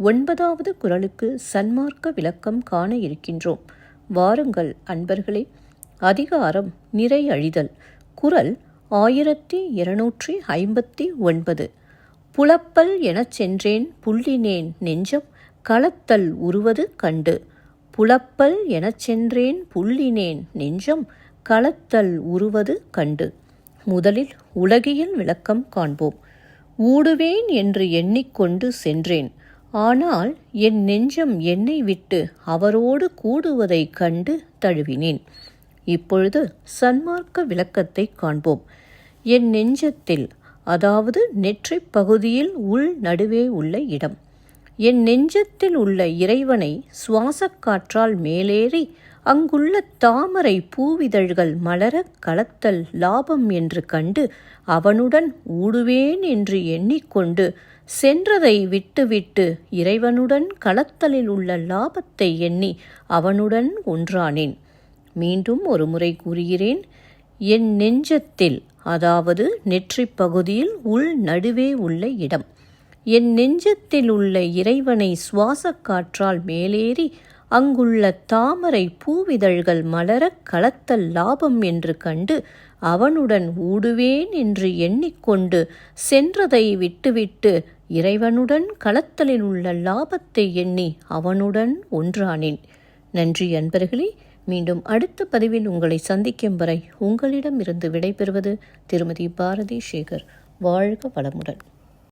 ஒன்பதாவது குரலுக்கு சன்மார்க்க விளக்கம் காண இருக்கின்றோம். வாருங்கள் அன்பர்களே. அதிகாரம் நிறை அழிதல். குரல் ஆயிரத்தி இருநூற்றி ஐம்பத்தி ஒன்பது. புலப்பல் எனச் சென்றேன் புள்ளினேன் நெஞ்சம் களத்தல் உருவது கண்டு. புலப்பல் எனச் சென்றேன் புள்ளினேன் நெஞ்சம் களத்தல் உருவது கண்டு. முதலில் உலகியல் விளக்கம் காண்போம். ஊடுவேன் என்று எண்ணிக்கொண்டு சென்றேன். ஆனால் என் நெஞ்சம் என்னை விட்டு அவரோடு கூடுவதைக் கண்டு தழுவினேன். இப்பொழுது சன்மார்க்க விளக்கத்தை காண்போம். என் நெஞ்சத்தில் அதாவது நெற்றிப் பகுதியில் உள் நடுவே உள்ள இடம். என் நெஞ்சத்தில் உள்ள இறைவனை சுவாசக் காற்றால் மேலேறி அங்குள்ள தாமரை பூவிதழ்கள் மலரக் கலத்தல் லாபம் என்று கண்டு அவனுடன் ஊடுவேன் என்று எண்ணிக்கொண்டு சென்றதை விட்டுவிட்டு இறைவனுடன் களத்தலில் உள்ள லாபத்தை எண்ணி அவனுடன் ஒன்றானேன். மீண்டும் ஒரு முறை கூறுகிறேன். என் நெஞ்சத்தில் அதாவது நெற்றிப் பகுதியில் உள் நடுவே உள்ள இடம். என் நெஞ்சத்தில் உள்ள இறைவனை சுவாசக் காற்றால் மேலேறி அங்குள்ள தாமரை பூவிதழ்கள் மலரக் களத்தல் லாபம் என்று கண்டு அவனுடன் ஊடுவேன் என்று எண்ணிக்கொண்டு சென்றதை விட்டுவிட்டு இறைவனுடன் களத்தலில் உள்ள லாபத்தை எண்ணி அவனுடன் ஒன்றானேன். நன்றி அன்பர்களே மீண்டும் அடுத்த பதிவில் உங்களை சந்திக்கும் வரை உங்களிடமிருந்து விடைபெறுவது திருமதி பாரதி சேகர் வாழ்க வளமுடன்.